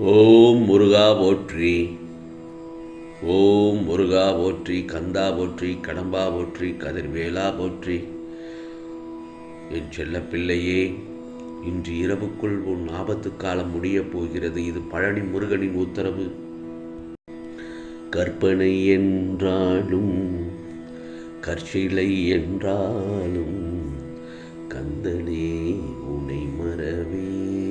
ஓம் முருகா போற்றி. ஓம் முருகா போற்றி கந்தா போற்றி கடம்பா போற்றி கதிர்வேலா போற்றி. என் செல்ல பிள்ளையே இன்று இரவுக்குள் உன் ஆபத்து காலம் முடியப் போகிறது. இது பழனி முருகனின் உத்தரவு. கற்பனை என்றாலும் கற்சிலை என்றாலும் கந்தனே உனை மறவே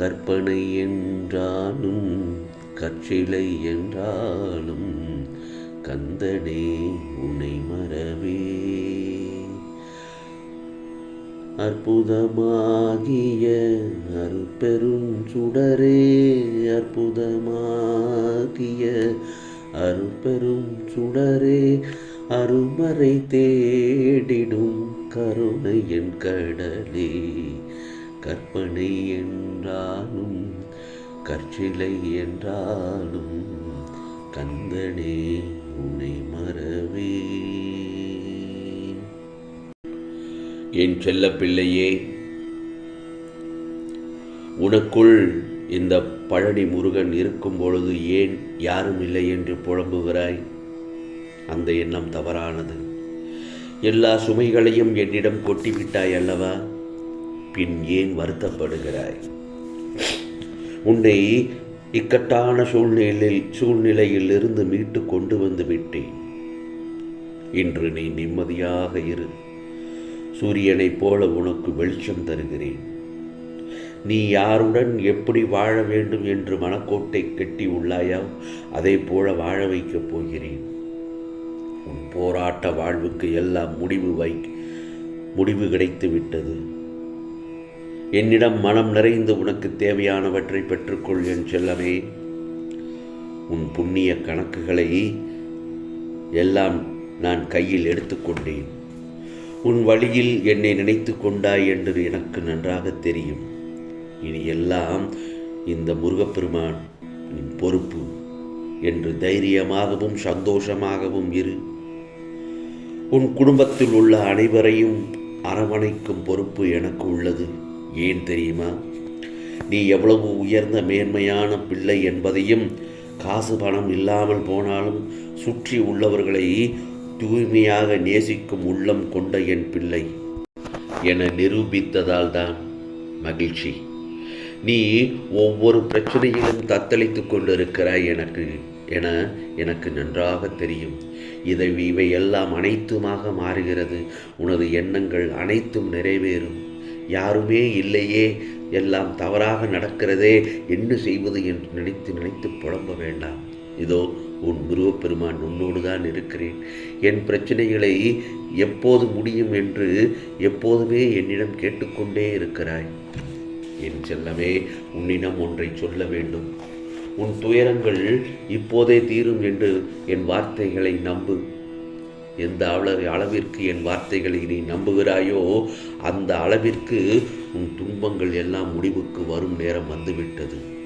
கற்பனை என்றாலும் கற்சிலை என்றாலும் கந்தனே உனை மறவே. அற்புதமாகிய அருப்பெரும் சுடரே அற்புதமாகிய அருப்பெரும் சுடரே அருமறை தேடிடும் கருணையின் கடலே. கற்பனை என்றாலும் கற்சிலை என்றாலும் கந்தனே உன்னை மறவே. என் செல்ல பிள்ளையே உனக்குள் இந்த பழனி முருகன் இருக்கும் பொழுது ஏன் யாரும் இல்லை என்று புலம்புகிறாய்? அந்த எண்ணம் தவறானது. எல்லா சுமைகளையும் என்னிடம் கொட்டிவிட்டாய் அல்லவா? பின் ஏன் வருத்தப்படுகிறாய்? உன்னை இக்கட்டான சூழ்நிலையில் சூழ்நிலையில் இருந்து மீட்டு கொண்டு வந்து விட்டேன். இன்று நீ நிம்மதியாக இரு. சூரியனைப் போல உனக்கு வெளிச்சம் தருகிறேன். நீ யாருடன் எப்படி வாழ வேண்டும் என்று மனக்கோட்டை கட்டி உள்ளாயா? அதே போல வாழ வைக்கப் போகிறேன். உன் போராட்ட வாழ்வுக்கு எல்லாம் முடிவு வை முடிவு கிடைத்து விட்டது என்னிடம் மனம் நிறைந்து உனக்கு தேவையானவற்றை பெற்றுக்கொள் என் செல்லமே. உன் புண்ணிய கணக்குகளை எல்லாம் நான் கையில் எடுத்துக்கொண்டேன் உன் வழியில் என்னை நினைத்து கொண்டாய் என்று எனக்கு நன்றாக தெரியும். இனி எல்லாம் இந்த முருகப்பெருமான் பொறுப்பு. என்று தைரியமாகவும் சந்தோஷமாகவும் இரு. உன் குடும்பத்தில் உள்ள அனைவரையும் அரவணைக்கும் பொறுப்பு எனக்கு உள்ளது. ஏன் தெரியுமா? நீ எவ்வளவு உயர்ந்த மேன்மையான பிள்ளை என்பதையும் காசு பணம் இல்லாமல் போனாலும் சுற்றி உள்ளவர்களை தூய்மையாக நேசிக்கும் உள்ளம் கொண்ட என் பிள்ளை. என நிரூபித்ததால் தான் மகிழ்ச்சி. நீ ஒவ்வொரு பிரச்சனையிலும் தத்தளித்து கொண்டிருக்கிறாய் எனக்கு என எனக்கு நன்றாக தெரியும். இதை இவை எல்லாம் அனைத்துமாக மாறுகிறது. உனது எண்ணங்கள் அனைத்தும் நிறைவேறும். யாருமே இல்லையே. எல்லாம் தவறாக நடக்கிறதே. என்ன செய்வது என்று நினைத்து நினைத்து புலம்ப வேண்டாம். இதோ உன் முருகப்பெருமான் உன்னோடு தான் இருக்கிறேன். என் பிரச்சனைகளை எப்போது முடியும் என்று எப்போதுமே என்னிடம் கேட்டுக்கொண்டே இருக்கிறாய். என் செல்லமே உன்னிடம் ஒன்றை சொல்ல வேண்டும். உன் துயரங்கள் இப்போதே தீரும் என்று என் வார்த்தைகளை நம்பு. எந்த அளவு அளவிற்கு என் வார்த்தைகளை நீ நம்புகிறாயோ அந்த அளவிற்கு உன் துன்பங்கள் எல்லாம் முடிவுக்கு வரும் நேரம் வந்துவிட்டது.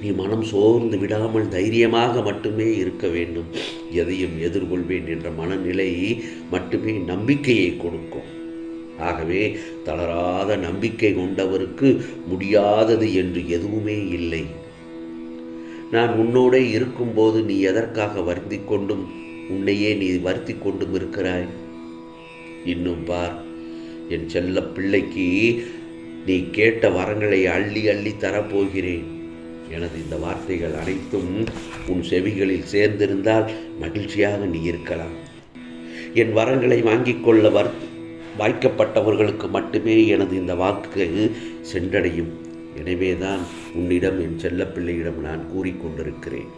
நீ மனம் சோர்ந்து விடாமல் தைரியமாக மட்டுமே இருக்க வேண்டும். எதையும் எதிர்கொள்வேன் என்ற மனநிலை மட்டுமே நம்பிக்கையை கொடுக்கும். ஆகவே தளராத நம்பிக்கை கொண்டவருக்கு முடியாதது என்று எதுவுமே இல்லை. நான் உன்னோடே இருக்கும்போது நீ எதற்காக வருந்திக் கொண்டும் உன்னையே நீ வருத்தி கொண்டும் இருக்கிறாய். இன்னும் பார் என் செல்ல பிள்ளைக்கு நீ கேட்ட வரங்களை அள்ளி அள்ளி தரப்போகிறேன். எனது இந்த வார்த்தைகள் அனைத்தும் உன் செவிகளில் சேர்ந்திருந்தால் மகிழ்ச்சியாக நீ இருக்கலாம். என் வரங்களை வாங்கிக் கொள்ள வர் வாய்க்கப்பட்டவர்களுக்கு மட்டுமே எனது இந்த வாக்கு சென்றடையும். எனவேதான் உன்னிடம் என் செல்லப்பிள்ளையிடம் நான் கூறிக்கொண்டிருக்கிறேன்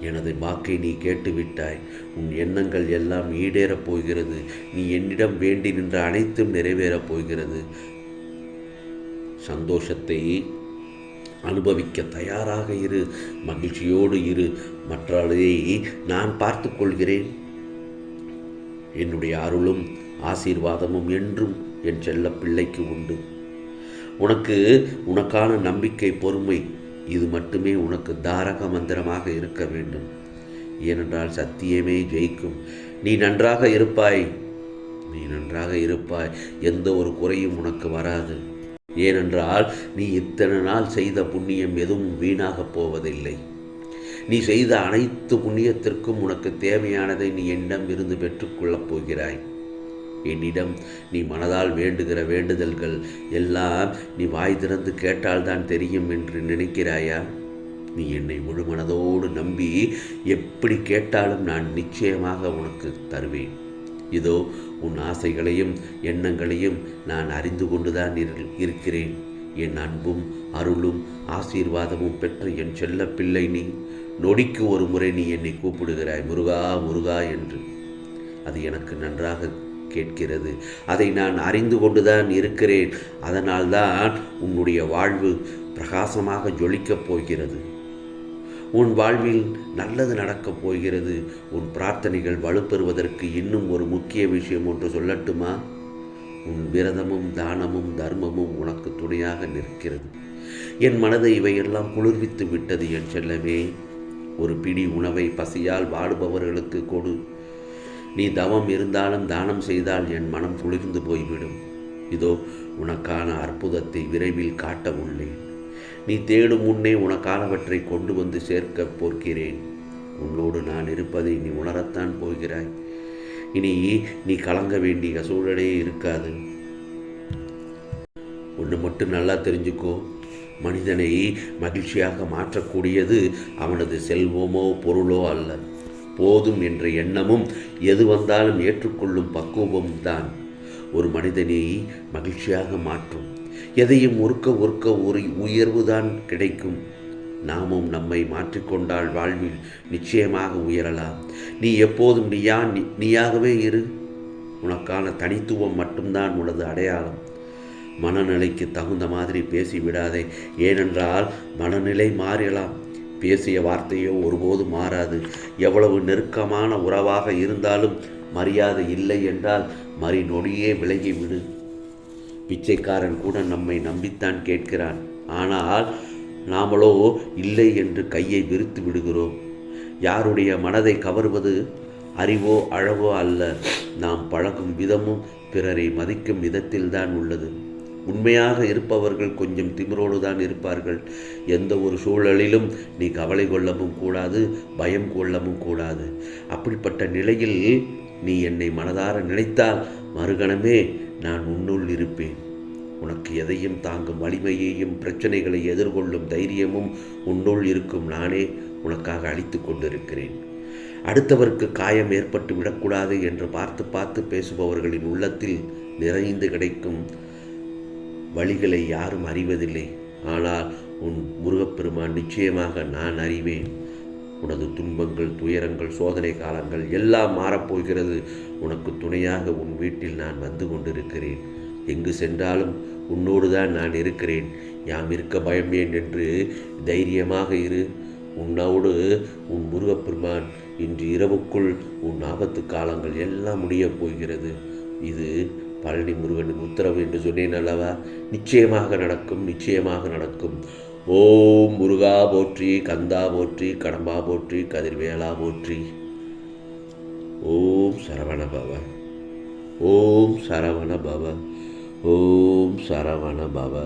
எனது வாக்கை நீ கேட்டுவிட்டாய். உன் எண்ணங்கள் எல்லாம் ஈடேறப் போகிறது. நீ என்னிடம் வேண்டி நின்ற அனைத்தும் நிறைவேறப் போகிறது. சந்தோஷத்தை அனுபவிக்க தயாராக இரு. மகிழ்ச்சியோடு இரு. மற்றதை நான் பார்த்து கொள்கிறேன். என்னுடைய அருளும் ஆசீர்வாதமும் என்றும் என் செல்ல பிள்ளைக்கு உண்டு. உனக்கு உனக்கான நம்பிக்கை பொறுமை இது மட்டுமே உனக்கு தாரக மந்திரமாக இருக்க வேண்டும். ஏனென்றால் சத்தியமே ஜெயிக்கும். நீ நன்றாக இருப்பாய். நீ நன்றாக இருப்பாய். எந்த ஒரு குறையும் உனக்கு வராது. ஏனென்றால் நீ இத்தனை நாள் செய்த புண்ணியம் எதுவும் வீணாகப் போவதில்லை. நீ செய்த அனைத்து புண்ணியத்திற்கும் உனக்கு தேவையானதை நீ என்னிடம் இருந்து பெற்றுக்கொள்ளப் போகிறாய். என்னிடம் நீ மனதால் வேண்டுகிற வேண்டுதல்கள் எல்லாம் நீ வாய் திறந்து கேட்டால்தான் தெரியும் என்று நினைக்கிறாயா? நீ என்னை முழு மனதோடு நம்பி எப்படி கேட்டாலும் நான் நிச்சயமாக உனக்கு தருவேன். இதோ உன் ஆசைகளையும் எண்ணங்களையும் நான் அறிந்து கொண்டுதான் இரு- இருக்கிறேன். என் அன்பும் அருளும் ஆசீர்வாதமும் பெற்ற என் செல்ல பிள்ளை நீ. நொடிக்கு ஒரு முறை நீ என்னை கூப்பிடுகிறாய் முருகா முருகா என்று. அது எனக்கு நன்றாக கேட்கிறது. அதை நான் அறிந்து கொண்டுதான் இருக்கிறேன். அதனால்தான் உன்னுடைய வாழ்வு பிரகாசமாக ஜொலிக்கப் போகிறது. உன் வாழ்வில் நல்லது நடக்கப் போகிறது. உன் பிரார்த்தனைகள் வலுப்பெறுவதற்கு இன்னும் ஒரு முக்கிய விஷயம் ஒன்று சொல்லட்டுமா? உன் விரதமும் தானமும் தர்மமும் உனக்கு துணையாக நிற்கிறது. என் மனதை இவையெல்லாம் குளிர்வித்து விட்டது என் செல்லவே ஒரு பிடி உணவை பசியால் வாடுபவர்களுக்கு கொடு. நீ தவம் இருந்தாலும் தானம் செய்தால் என் மனம் குளிர்ந்து போய்விடும். இதோ உனக்கான அற்புதத்தை விரைவில் காட்ட உள்ளேன். நீ தேடும் முன்னே உனக்கானவற்றை கொண்டு வந்து சேர்க்கப் போகிறேன். உன்னோடு நான் இருப்பதை நீ உணரத்தான் போகிறாய். இனி நீ கலங்க வேண்டிய சூழலே இருக்காது. ஒன்று மட்டும் நல்லா தெரிஞ்சுக்கோ. மனிதனை மகிழ்ச்சியாக மாற்றக்கூடியது அவனது செல்வமோ பொருளோ அல்ல. போதும் என்ற எண்ணமும் எது வந்தாலும் ஏற்றுக்கொள்ளும் பக்குவமும் தான். ஒரு மனிதனை மகிழ்ச்சியாக மாற்றும். எதையும் ஒருக்க ஒருக்க ஒரு உயர்வுதான் கிடைக்கும். நாமும் நம்மை மாற்றிக்கொண்டால் வாழ்வில் நிச்சயமாக உயரலாம். நீ எப்போதும் நீயா நீ- நீயாகவே இரு. உனக்கான தனித்துவம் மட்டும்தான் உனது அடையாளம். மனநிலைக்கு தகுந்த மாதிரி பேசிவிடாதே ஏனென்றால் மனநிலை மாறலாம் பேசிய வார்த்தையோ ஒருபோதும் மாறாது. எவ்வளவு நெருக்கமான உறவாக இருந்தாலும் மரியாதை இல்லை என்றால் மறி நொடியே விலகிவிடு பிச்சைக்காரன் கூட நம்மை நம்பித்தான் கேட்கிறான். ஆனால் நாமளோ இல்லை என்று கையை விரித்து விடுகிறோம். யாருடைய மனதை கவர்வது அறிவோ அழவோ அல்ல. நாம் பழகும் விதமும் பிறரை மதிக்கும் விதத்தில்தான் உள்ளது. உண்மையாக இருப்பவர்கள் கொஞ்சம் திமிரோடு தான் இருப்பார்கள். எந்த ஒரு சூழலிலும் நீ கவலை கொள்ளவும் கூடாது பயம் கொள்ளவும் கூடாது. அப்படிப்பட்ட நிலையில் நீ என்னை மனதார நினைத்தால் மறுகணமே நான் உன்னுள் இருப்பேன். உனக்கு எதையும் தாங்கும் வலிமையையும் பிரச்சனைகளை எதிர்கொள்ளும் தைரியமும் உன்னுள் இருக்கும் நானே உனக்காக அளித்து கொண்டிருக்கிறேன். அடுத்தவருக்கு காயம் ஏற்பட்டு விடக்கூடாது என்று பார்த்து பார்த்து பேசுபவர்களின் உள்ளத்தில் நிறைந்து கிடைக்கும் வழிகளை யாரும் அறிவதில்லை. ஆனால் உன் முருகப்பெருமான் நிச்சயமாக நான் அறிவேன். உனது துன்பங்கள் துயரங்கள் சோதனை காலங்கள் எல்லாம் மாறப்போகிறது. உனக்கு துணையாக உன் வீட்டில் நான் வந்து கொண்டிருக்கிறேன். எங்கு சென்றாலும் உன்னோடு தான் நான் இருக்கிறேன். யாம் இருக்க பயம் ஏன் என்று தைரியமாக இரு. உன்னோடு உன் முருகப்பெருமான் இன்று இரவுக்குள் உன் ஆபத்து காலங்கள் எல்லாம் முடியப் போகிறது. இது பழனி முருகன் உத்தரவு என்று சொன்னேன் அல்லவா? நிச்சயமாக நடக்கும் நிச்சயமாக நடக்கும். ஓம் முருகா போற்றி கந்தா போற்றி கடம்பா போற்றி கதிர்வேலா போற்றி. ஓம் சரவண பவ. ஓம் சரவண பவ. ஓம் சரவண பவ.